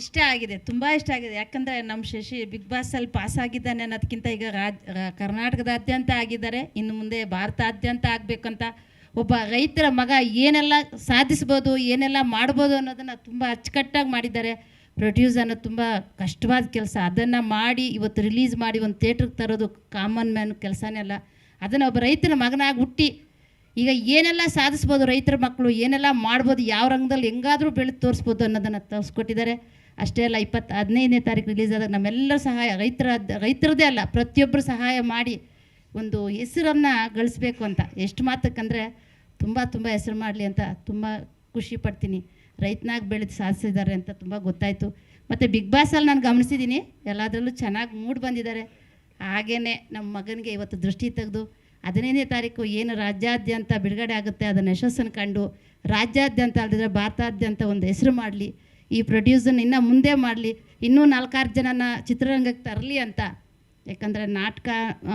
ಇಷ್ಟ ಆಗಿದೆ, ತುಂಬ ಇಷ್ಟ ಆಗಿದೆ. ಯಾಕಂದರೆ ನಮ್ಮ ಶಶಿ ಬಿಗ್ ಬಾಸಲ್ಲಿ ಪಾಸ್ ಆಗಿದ್ದಾನೆ ಅನ್ನೋದಕ್ಕಿಂತ ಈಗ ರಾಜ್ ಕರ್ನಾಟಕದಾದ್ಯಂತ ಆಗಿದ್ದಾರೆ. ಇನ್ನು ಮುಂದೆ ಭಾರತಾದ್ಯಂತ ಆಗಬೇಕಂತ ಒಬ್ಬ ರೈತರ ಮಗ ಏನೆಲ್ಲ ಸಾಧಿಸ್ಬೋದು, ಏನೆಲ್ಲ ಮಾಡ್ಬೋದು ಅನ್ನೋದನ್ನು ತುಂಬ ಅಚ್ಚುಕಟ್ಟಾಗಿ ಮಾಡಿದ್ದಾರೆ. ಪ್ರೊಡ್ಯೂಸ್ ಅನ್ನೋದು ತುಂಬ ಕಷ್ಟವಾದ ಕೆಲಸ. ಅದನ್ನು ಮಾಡಿ ಇವತ್ತು ರಿಲೀಸ್ ಮಾಡಿ ಒಂದು ಥಿಯೇಟ್ರಿಗೆ ತರೋದು ಕಾಮನ್ ಮ್ಯಾನ್ ಕೆಲಸನೇ ಅಲ್ಲ. ಅದನ್ನು ಒಬ್ಬ ರೈತರ ಮಗನಾಗಿ ಹುಟ್ಟಿ ಈಗ ಏನೆಲ್ಲ ಸಾಧಿಸ್ಬೋದು ರೈತರ ಮಕ್ಕಳು ಏನೆಲ್ಲ ಮಾಡ್ಬೋದು, ಯಾವ ರಂಗದಲ್ಲಿ ಹೆಂಗಾದರೂ ಬೆಳೆದು ತೋರಿಸ್ಬೋದು ಅನ್ನೋದನ್ನು ತೋರಿಸ್ಕೊಟ್ಟಿದ್ದಾರೆ. ಅಷ್ಟೇ ಅಲ್ಲ, ಇಪ್ಪತ್ತು ಹದಿನೈದನೇ ತಾರೀಕು ರಿಲೀಸ್ ಆದಾಗ ನಮ್ಮೆಲ್ಲರ ಸಹಾಯ, ರೈತರ, ರೈತರದೇ ಅಲ್ಲ ಪ್ರತಿಯೊಬ್ಬರು ಸಹಾಯ ಮಾಡಿ ಒಂದು ಹೆಸರನ್ನು ಗಳಿಸ್ಬೇಕು ಅಂತ. ಎಷ್ಟು ಮಾತಕ್ಕಂದರೆ ತುಂಬ ತುಂಬ ಹೆಸರು ಮಾಡಲಿ ಅಂತ ತುಂಬ ಖುಷಿ ಪಡ್ತೀನಿ. ರೈತನಾಗಿ ಬೆಳೆದು ಸಾಧಿಸಿದ್ದಾರೆ ಅಂತ ತುಂಬ ಗೊತ್ತಾಯಿತು. ಮತ್ತು ಬಿಗ್ ಬಾಸಲ್ಲಿ ನಾನು ಗಮನಿಸಿದ್ದೀನಿ ಎಲ್ಲದರಲ್ಲೂ ಚೆನ್ನಾಗಿ ಮೂಡ್ ಬಂದಿದ್ದಾರೆ. ಹಾಗೇ ನಮ್ಮ ಮಗನಿಗೆ ಇವತ್ತು ದೃಷ್ಟಿ ತೆಗೆದು, ಹದಿನೈದನೇ ತಾರೀಕು ಏನು ರಾಜ್ಯಾದ್ಯಂತ ಬಿಡುಗಡೆ ಆಗುತ್ತೆ, ಅದನ್ನು ಯಶಸ್ಸನ್ನು ಕಂಡು, ರಾಜ್ಯಾದ್ಯಂತ ಅಲ್ಲದಿದ್ರೆ ಭಾರತಾದ್ಯಂತ ಒಂದು ಹೆಸರು ಮಾಡಲಿ. ಈ ಪ್ರೊಡ್ಯೂಸನ್ ಇನ್ನೂ ಮುಂದೆ ಮಾಡಲಿ. ಇನ್ನೂ ನಾಲ್ಕಾರು ಜನನ ಚಿತ್ರರಂಗಕ್ಕೆ ತರಲಿ ಅಂತ. ಯಾಕಂದರೆ ನಾಟಕ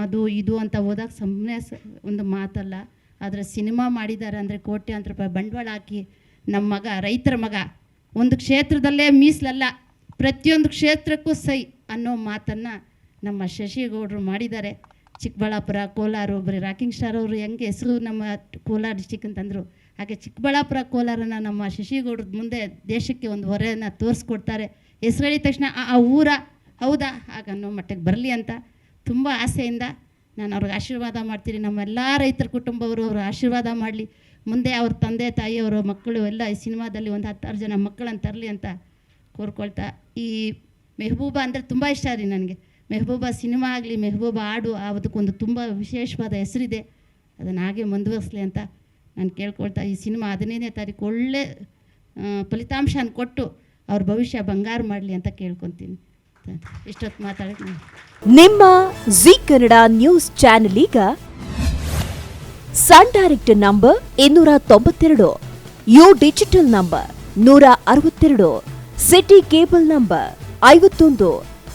ಅದು ಇದು ಅಂತ ಹೋದಾಗ ಸುಮ್ಮನೆ ಒಂದು ಮಾತಲ್ಲ. ಆದರೆ ಸಿನಿಮಾ ಮಾಡಿದ್ದಾರೆ ಅಂದರೆ ಕೋಟ್ಯಾಂತರ ರೂಪಾಯಿ ಬಂಡವಾಳ ಹಾಕಿ ನಮ್ಮ ಮಗ, ರೈತರ ಮಗ. ಒಂದು ಕ್ಷೇತ್ರದಲ್ಲೇ ಮೀಸಲಲ್ಲ. ಪ್ರತಿಯೊಂದು ಕ್ಷೇತ್ರಕ್ಕೂ ಸೈ ಅನ್ನೋ ಮಾತನ್ನು ನಮ್ಮ ಶಶಿಗೌಡರು ಮಾಡಿದ್ದಾರೆ. ಚಿಕ್ಕಬಳ್ಳಾಪುರ, ಕೋಲಾರ ಬರೀ ರಾಕಿಂಗ್ ಸ್ಟಾರ್ ಅವರು ಹೆಂಗೆ ಹೆಸರು ನಮ್ಮ ಕೋಲಾರ ಡಿಸ್ಟಿಕ್ ಅಂತಂದರು ಹಾಗೆ ಚಿಕ್ಕಬಳ್ಳಾಪುರ, ಕೋಲಾರನ ನಮ್ಮ ಶಶಿಗೌಡ್ರ ಮುಂದೆ ದೇಶಕ್ಕೆ ಒಂದು ಹೊರೆಯನ್ನು ತೋರಿಸ್ಕೊಡ್ತಾರೆ. ಹೆಸರು ಹೇಳಿದ ತಕ್ಷಣ ಆ ಊರ ಹೌದಾ? ಆಗ ಅನ್ನೋ ಮಟ್ಟಕ್ಕೆ ಬರಲಿ ಅಂತ ತುಂಬ ಆಸೆಯಿಂದ ನಾನು ಅವ್ರಿಗೆ ಆಶೀರ್ವಾದ ಮಾಡ್ತೀನಿ. ನಮ್ಮ ಎಲ್ಲ ರೈತರ ಕುಟುಂಬವರು ಅವರು ಆಶೀರ್ವಾದ ಮಾಡಲಿ. ಮುಂದೆ ಅವ್ರ ತಂದೆ, ತಾಯಿಯವರು, ಮಕ್ಕಳು ಎಲ್ಲ ಈ ಸಿನಿಮಾದಲ್ಲಿ ಒಂದು ಹತ್ತಾರು ಜನ ಮಕ್ಕಳನ್ನು ತರಲಿ ಅಂತ ಕೋರ್ಕೊಳ್ತಾ ಈ ಮೆಹಬೂಬ ಅಂದರೆ ತುಂಬ ಇಷ್ಟ ರೀ ನನಗೆ. ಮೆಹಬೂಬಾ ಸಿನಿಮಾ ಆಗಲಿ, ಮೆಹಬೂಬ ಹಾಡು ಅದಕ್ಕೊಂದು ತುಂಬ ವಿಶೇಷವಾದ ಹೆಸರಿದೆ. ಅದನ್ನು ಹಾಗೆ ಮುಂದುವರಿಸಲಿ ಅಂತ ನಾನು ಕೇಳ್ಕೊಳ್ತಾ ಈ ಸಿನಿಮಾ ಹದಿನೈದನೇ ತಾರೀಕು ಒಳ್ಳೆ ಫಲಿತಾಂಶನ ಕೊಟ್ಟು ಅವ್ರ ಭವಿಷ್ಯ ಬಂಗಾರ ಮಾಡಲಿ ಅಂತ ಕೇಳ್ಕೊತೀನಿ. ಇಷ್ಟೊತ್ತು ಮಾತಾಡಿ ನಿಮ್ಮ ಜಿ ಕನ್ನಡ ನ್ಯೂಸ್ ಚಾನೆಲ್ ಈಗ ಸನ್ ಡೈರೆಕ್ಟ್ ನಂಬರ್ ಇನ್ನೂರ ತೊಂಬತ್ತೆರಡು, ಯು ಡಿಜಿಟಲ್ ನಂಬರ್ ನೂರ ಅರವತ್ತೆರಡು, ಸಿಟಿ ಕೇಬಲ್ ನಂಬರ್ ಐವತ್ತೊಂದು.